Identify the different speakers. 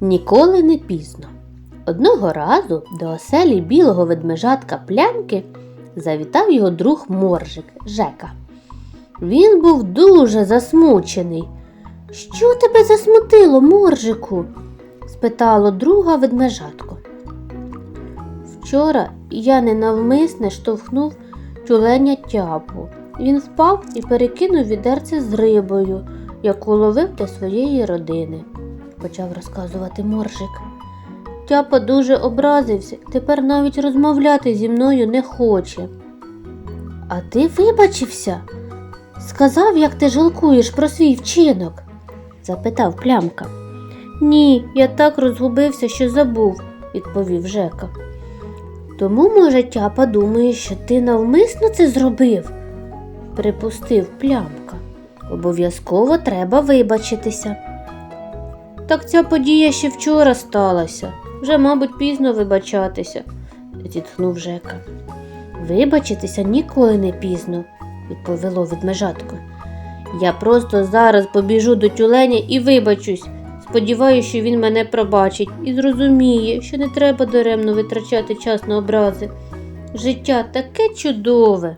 Speaker 1: Ніколи не пізно. Одного разу до оселі білого ведмежатка плямки завітав його друг Моржик Жека. Він був дуже засмучений. Що тебе засмутило, Моржику? спитало друга ведмежатко. Вчора я ненавмисне штовхнув тюленя тяпу. Він впав і перекинув відерце з рибою, яку ловив для своєї родини, почав розказувати Моржик. Тяпа дуже образився, тепер навіть розмовляти зі мною не хоче. А ти вибачився? Сказав, як ти жалкуєш про свій вчинок? запитав плямка. Ні, я так розгубився, що забув, відповів Жека. Тому, може, тяпа думає, що ти навмисно це зробив, припустив плямка. Обов'язково треба вибачитися. Так ця подія ще вчора сталася. Вже, мабуть, пізно вибачатися, зітхнув Жека. Вибачитися ніколи не пізно, відповіло ведмежатко. Я просто зараз побіжу до тюленя і вибачусь. Сподіваюся, що він мене пробачить і зрозуміє, що не треба даремно витрачати час на образи. Життя таке чудове.